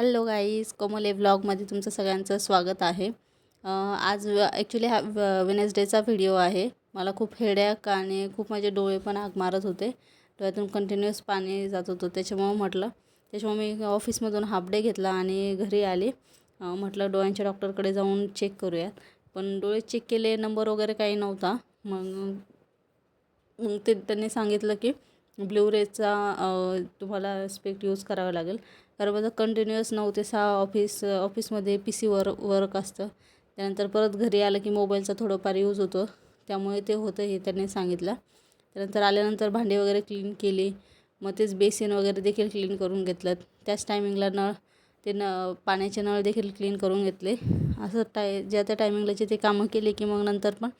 Hello guys कोमोले व्लॉगमध्ये तुमचं सगळ्यांचं स्वागत आहे. आज ॲक्च्युली हा वेनेसडेचा व्हिडिओ आहे. मला खूप हेड्याक आणि खूप माझे डोळे पण आग मारत होते. डोळ्यातून कंटिन्युअस पाणी जात होतं. त्याच्यामुळं म्हटलं त्याच्यामुळे मी ऑफिसमधून हाफ डे घेतला आणि घरी आले. म्हटलं डोळ्यांच्या डॉक्टरकडे जाऊन चेक करूयात. पण डोळे चेक केले नंबर वगैरे काही नव्हता. मग मग ते त्यांनी सांगितलं की ब्ल्यू रेचा तुम्हाला स्पेक्ट यूज करावा लागेल. कारण माझं कंटिन्युअस नऊ ते सहा ऑफिस ऑफिसमध्ये पी सीवर वर्क असतं. त्यानंतर परत घरी आलं की मोबाईलचा थोडंफार यूज होतो. त्यामुळे ते होतं हे त्यांनी सांगितलं. त्यानंतर आल्यानंतर भांडी वगैरे क्लीन केली. मग तेच बेसिन वगैरे देखील क्लीन करून घेतलं. त्याच टायमिंगला नळ ते न पाण्याचे नळ देखील क्लीन करून घेतले. असं टाय ज्या त्या टायमिंगला जे ते कामं केली की मग नंतर पण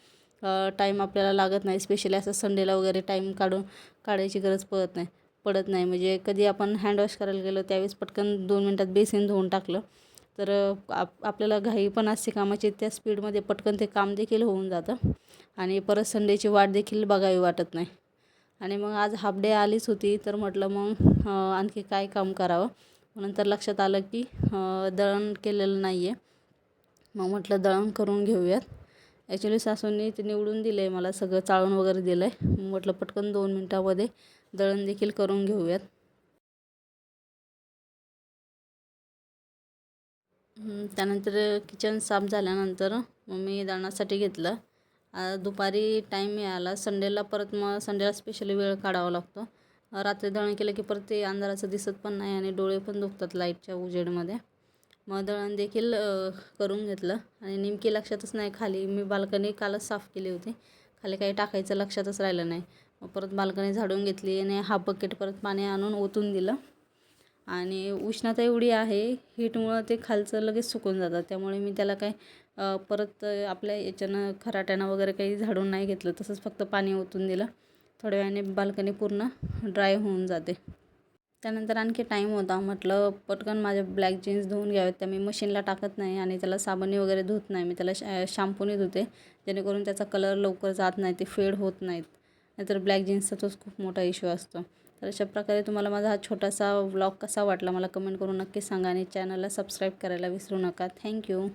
टाईम आपल्याला लागत नाही स्पेशली असं संडेला वगैरे टाईम काढून काढायची गरज पडत नाही पडत नाही. म्हणजे कधी आपण हँडवॉश करायला गेलो त्यावेळेस पटकन दोन मिनटात बेसिन धुवून टाकलं. तर आप आपल्याला घाई पण असते कामाची त्या स्पीडमध्ये पटकन ते काम देखील होऊन जातं. आणि परत संडेची वाट देखील बघावी वाटत नाही. आणि मग आज हाफ डे आलीच होती तर म्हटलं मग आणखी काय काम करावं? नंतर लक्षात आलं की दळण केलेलं नाही आहे मग म्हटलं दळण करून घेऊयात. ॲक्च्युली सासूंनी ते निवडून दिलं आहे मला सगळं चाळून वगैरे दिलं आहे म्हटलं पटकन दोन मिनटामध्ये दळण देखील करून घेऊयात. त्यानंतर किचन साफ झाल्यानंतर मग मी दळणासाठी घेतलं दुपारी टाईम मिळाला. संडेला परत मग संडेला स्पेशली वेळ काढावा लागतो. रात्री दळण केलं की परत ते अंधाराचं दिसत पण नाही आणि डोळे पण दुखतात लाईटच्या उजेडमध्ये. मग दळण देखील करून घेतलं. आणि नेमकी लक्षातच नाही खाली. मी बाल्कनी कालच साफ केली होती. खाली काही टाकायचं लक्षातच राहिलं नाही. मग परत बाल्कनी झाडून घेतली आणि हाफ बकेट परत पाणी आणून ओतून दिलं. आणि उष्णता एवढी आहे हीटमुळं ते खालचं लगेच सुकून जातं. त्यामुळे मी त्याला काय परत आपल्या याच्यानं खराट्यानं वगैरे काही झाडून नाही घेतलं. तसंच फक्त पाणी ओतून दिलं. थोड्या वेळाने बाल्कनी पूर्ण ड्राय होऊन जाते. त्यानंतर आणखी टाईम होता. म्हटलं पटकन माझ्या ब्लॅक जीन्स धुवून घ्यावेत. त्या मी मशीनला टाकत नाही आणि त्याला साबणी वगैरे धुत नाही. मी त्याला शॅ शॅम्पूने धुते. जेणेकरून त्याचा कलर लवकर जात नाही. ते फेड होत नाहीत. नाहीतर ब्लॅक जीन्सचा तोच खूप मोठा इश्यू असतो. तर अशा प्रकारे तुम्हाला माझा हा छोटासा व्लॉग कसा वाटला मला कमेंट करून नक्की सांगा आणि चॅनलला सबस्क्राईब करायला विसरू नका. थँक्यू